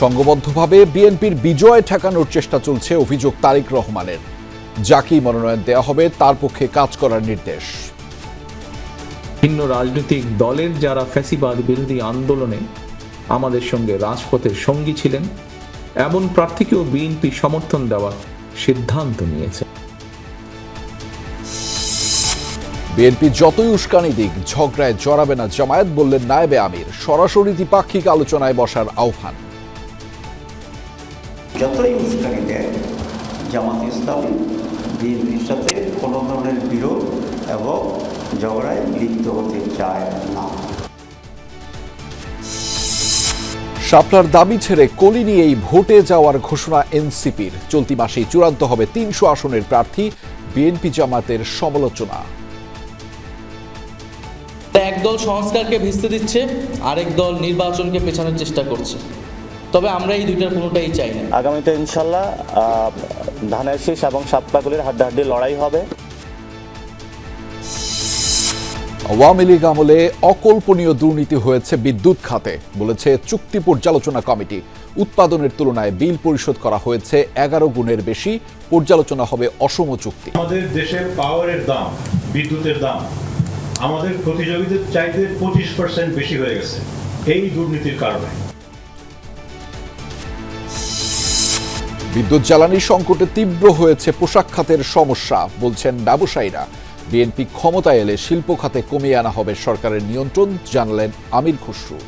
সংঘবদ্ধভাবে বিএনপির বিজয় ঠেকানোর চেষ্টা চলছে অভিযোগ তারিক রহমানের। যাকে মনোনয়ন দেওয়া হবে তার পক্ষে কাজ করার নির্দেশ। ভিন্ন রাজনৈতিক দলের যারা ফ্যাসিবাদ বিরোধী আন্দোলনে আমাদের সঙ্গে রাজপথের সঙ্গী ছিলেন এমন প্রার্থীকেও বিএনপি সমর্থন দেওয়ার সিদ্ধান্ত নিয়েছে। বিএনপি যতই উস্কানি দিক ঝগড়ায় জড়াবে না জামায়াত বললেন নায়েবে আমির। সরাসরি দ্বিপাক্ষিক আলোচনায় বসার আহ্বান। যতই উস্কানি দেয় জামাত ইসলামী বিএনপির সাথে কোনো ধরনের বিরোধ এবং ঝগড়ায় লিপ্ত হতে চায় না। শাপলার দাবি ছেড়ে কলি নিয়েই ভোটে যাওয়ার ঘোষণা এনসিপির। চলতি মাসেই চূড়ান্ত হবে তিনশো আসনের প্রার্থী বিএনপি জামাতের সমালোচনা। একদল সংস্কারকে ভিস্তে দিচ্ছে আরেক দল নির্বাচনকে পেছানোর চেষ্টা করছে। তবে আমরা এই দুইটার কোনোটাই চাই না। আগামীতে ইনশাল্লাহ ধানের শীষ এবং সাতপাগুলির হাড্ডাহাড্ডি লড়াই হবে। আওয়ামী লীগ আমলে অকল্পনীয় দুর্নীতি হয়েছে বিদ্যুৎ খাতে বলেছে চুক্তি পর্যালোচনা কমিটি। উৎপাদনের তুলনায় বিল পরিশোধ করা হয়েছে এগারো গুণের বেশি পর্যালোচনা হবে অসম চুক্তি। আমাদের দেশের পাওয়ারের দাম বিদ্যুতের দাম আমাদের প্রতিযোগীদের চাইতে পঁচিশ পার্সেন্ট বেশি হয়ে গেছে এই দুর্নীতির কারণে। বিদ্যুৎ জ্বালানি সংকটে তীব্র হয়েছে পোশাক খাতের সমস্যা, বলছেন ব্যবসায়ীরা। বিএনপি ক্ষমতায় এলে শিল্প খাতে কমিয়ে আনা হবে সরকারের নিয়ন্ত্রণ, জানালেন আমির খসরু।